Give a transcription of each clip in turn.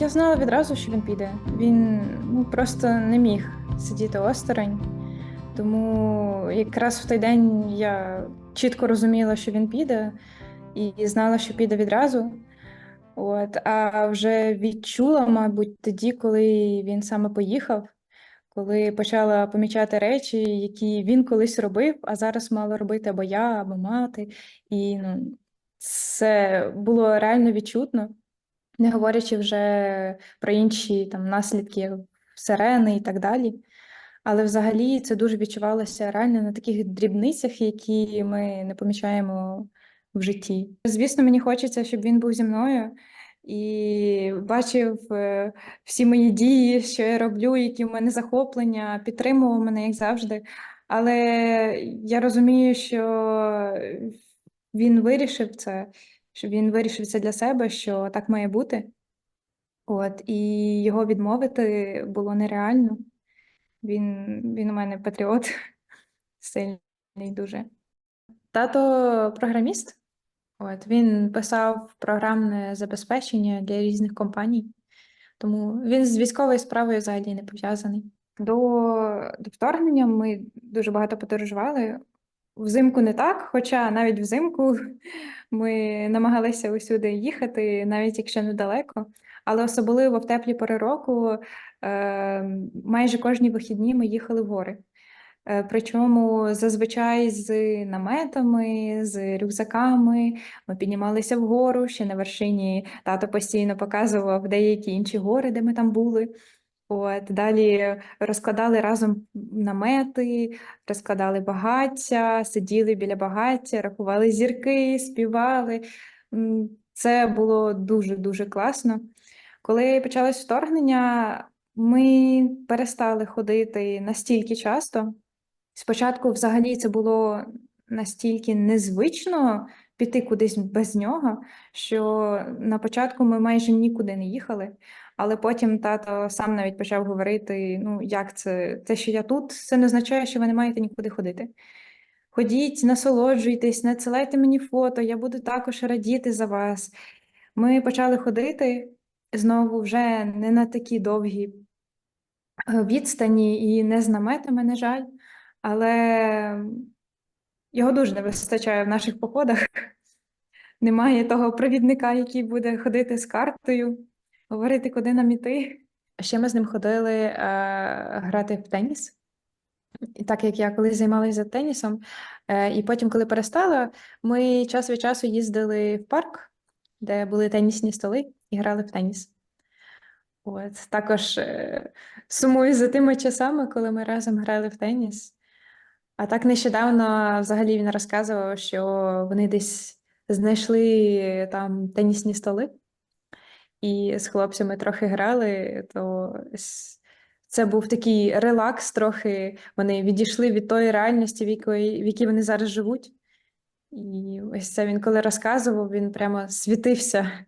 Я знала відразу, що він піде. Він ну, просто не міг сидіти осторонь. Тому якраз в той день я чітко розуміла, що він піде, і знала, що піде відразу. От, а вже відчула, мабуть, тоді, коли він саме поїхав, коли почала помічати речі, які він колись робив, а зараз мала робити або я, або мати. І ну, це було реально відчутно, не говорячи вже про інші там наслідки сирени і так далі. Але взагалі це дуже відчувалося реально на таких дрібницях, які ми не помічаємо в житті. Звісно, мені хочеться, щоб він був зі мною і бачив е, всі мої дії, що я роблю, які в мене захоплення, підтримував мене, як завжди. Але я розумію, що він вирішив це, що він вирішив це для себе, що так має бути. От, і його відмовити було нереально. Він, він у мене патріот сильний дуже. Тато програміст. От, він писав програмне забезпечення для різних компаній, тому він з військовою справою взагалі не пов'язаний. До, до вторгнення ми дуже багато подорожували. Взимку не так, хоча навіть взимку ми намагалися усюди їхати, навіть якщо недалеко. Але особливо в теплі пори року е, майже кожні вихідні ми їхали в гори. Е, Причому зазвичай з наметами, з рюкзаками ми піднімалися вгору, ще на вершині тато постійно показував деякі інші гори, де ми там були. От, далі розкладали разом намети, розкладали багаття, сиділи біля багаття, рахували зірки, співали. Це було дуже-дуже класно. Коли почалось вторгнення, ми перестали ходити настільки часто. Спочатку, взагалі, це було настільки незвично піти кудись без нього, що на початку ми майже нікуди не їхали. Але потім тато сам навіть почав говорити: ну, як це, те, що я тут, це не означає, що ви не маєте нікуди ходити. Ходіть, насолоджуйтесь, надсилайте мені фото, я буду також радіти за вас. Ми почали ходити знову вже не на такі довгі е, відстані і не з наметами, на жаль, але його дуже не вистачає в наших походах. Немає того провідника, який буде ходити з картою, говорити, куди нам іти. Ще ми з ним ходили е, грати в теніс. І так як я колись займалася тенісом, е, і потім, коли перестала, ми час від часу їздили в парк, де були тенісні столи, і грали в теніс. От, також е, сумую за тими часами, коли ми разом грали в теніс. А так нещодавно взагалі він розказував, що вони десь знайшли там тенісні столи, і з хлопцями трохи грали, то це був такий релакс трохи. Вони відійшли від тої реальності, в якої, в якій вони зараз живуть. І ось це він коли розказував, він прямо світився.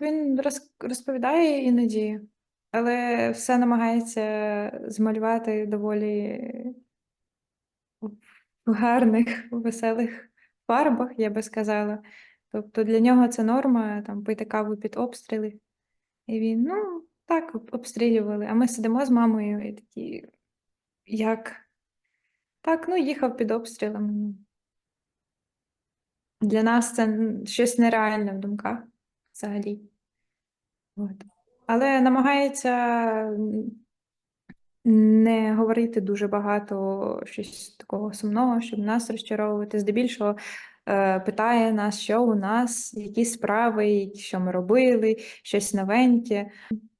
Він розповідає іноді, але все намагається змалювати доволі в гарних, веселих фарбах, я би сказала. Тобто для нього це норма там пити каву під обстріли. І він, ну, так, обстрілювали. А ми сидимо з мамою і такі, як? Так, ну, їхав під обстрілами. Для нас це щось нереальне в думках взагалі. От. Але намагається не говорити дуже багато щось такого сумного, щоб нас розчаровувати. Здебільшого е, питає нас, що у нас, які справи, що ми робили, щось новеньке.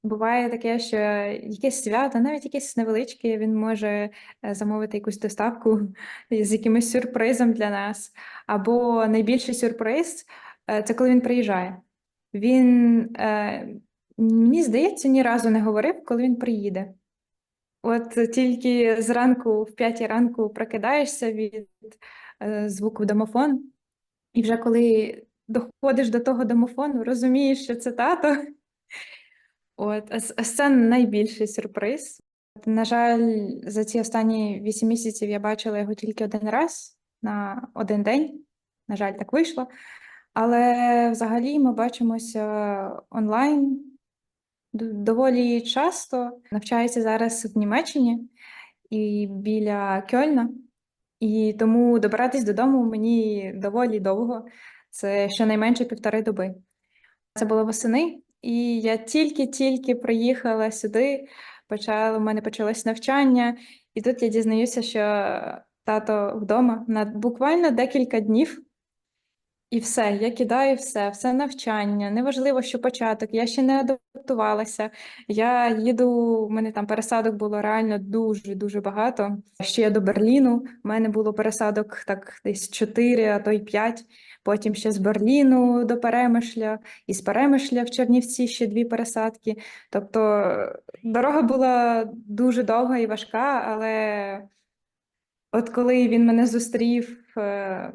Буває таке, що якесь свято, навіть якесь невеличке, він може е, замовити якусь доставку з якимось сюрпризом для нас. Або найбільший сюрприз е, це коли він приїжджає. Він, е, мені здається, ні разу не говорив, коли він приїде. От тільки зранку, в п'ятій ранку, прокидаєшся від е, звуку домофон, і вже коли доходиш до того домофону, розумієш, що це тато. От, це найбільший сюрприз. На жаль, за ці останні вісім місяців я бачила його тільки один раз на один день. На жаль, так вийшло. Але взагалі ми бачимося онлайн доволі часто навчається зараз в Німеччині і біля Кьольна. І тому добиратись додому мені доволі довго. Це щонайменше півтори доби. Це було восени, і я тільки-тільки приїхала сюди. Почала, у мене почалось навчання, і тут я дізнаюся, що тато вдома на буквально декілька днів. І все, я кидаю все, все навчання. Неважливо, що початок. Я ще не адаптувалася. Я їду, у мене там пересадок було реально дуже дуже багато. Ще я до Берліну. У мене було пересадок так десь 4, а то й 5. Потім ще з Берліну до Перемишля, і з Перемишля в Чернівці ще дві пересадки. Тобто дорога була дуже довга і важка, але от коли він мене зустрів е,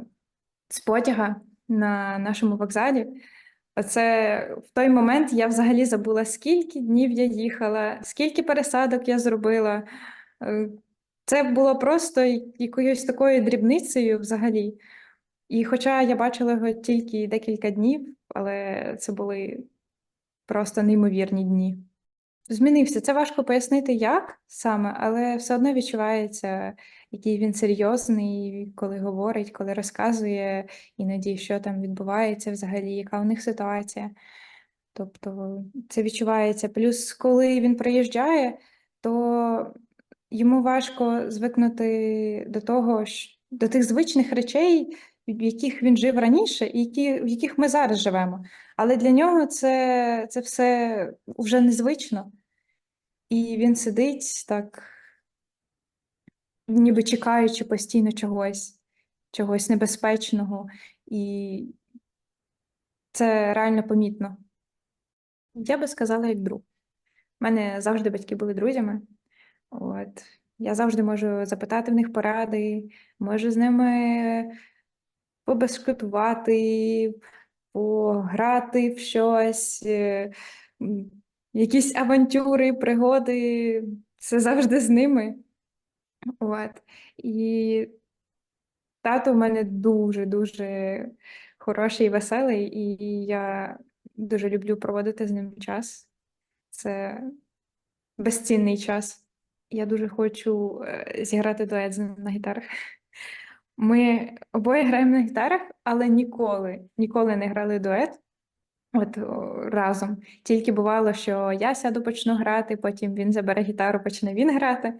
з потяга на нашому вокзалі. Оце в той момент я взагалі забула, скільки днів я їхала, скільки пересадок я зробила. Е, Це було просто якоюсь такою дрібницею взагалі. І хоча я бачила його тільки декілька днів, але це були просто неймовірні дні. Змінився. Це важко пояснити, як саме, але все одно відчувається, який він серйозний, коли говорить, коли розказує іноді, що там відбувається взагалі, яка у них ситуація. Тобто це відчувається. Плюс, коли він приїжджає, то йому важко звикнути до того, до тих звичних речей, в яких він жив раніше, і які, в яких ми зараз живемо. Але для нього це, це все вже незвично. І він сидить так, ніби чекаючи постійно чогось, чогось небезпечного, і це реально помітно. Я би сказала, як друг. У мене завжди батьки були друзями. От. Я завжди можу запитати в них поради, можу з ними побескутувати, пограти в щось, е, якісь авантюри, пригоди. Це завжди з ними. От. І тато в мене дуже-дуже хороший і веселий, і я дуже люблю проводити з ним час. Це безцінний час. Я дуже хочу е, зіграти дует з ним на гітарах. Ми обоє граємо на гітарах, але ніколи, ніколи не грали дует. От разом. Тільки бувало, що я сяду, почну грати, потім він забере гітару, почне він грати.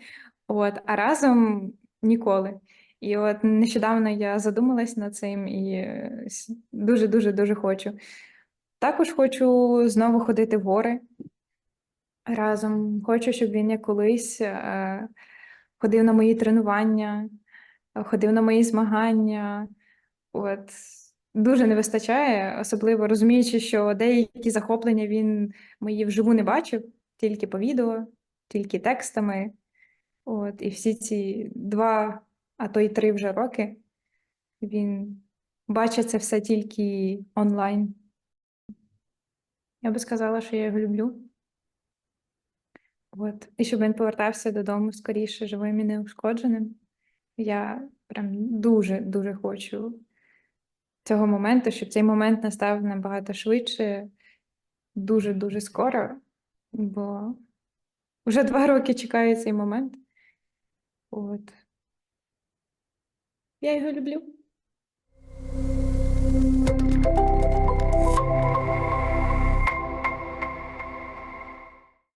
От, а разом ніколи. І от нещодавно я задумалась над цим і е, дуже-дуже дуже хочу. Також хочу знову ходити в гори разом. Хочу, щоб він як колись е, ходив на мої тренування, ходив на мої змагання. От. Дуже не вистачає, особливо розуміючи, що деякі захоплення він мої вживу не бачив, тільки по відео, тільки текстами. От, і всі ці два, а то й три вже роки він бачить це все тільки онлайн. Я би сказала, що я його люблю. От. І щоб він повертався додому скоріше живим і неушкодженим. Я прям дуже-дуже хочу цього моменту, щоб цей момент настав набагато швидше, дуже-дуже скоро, бо вже два роки чекаю цей момент. От. Я його люблю.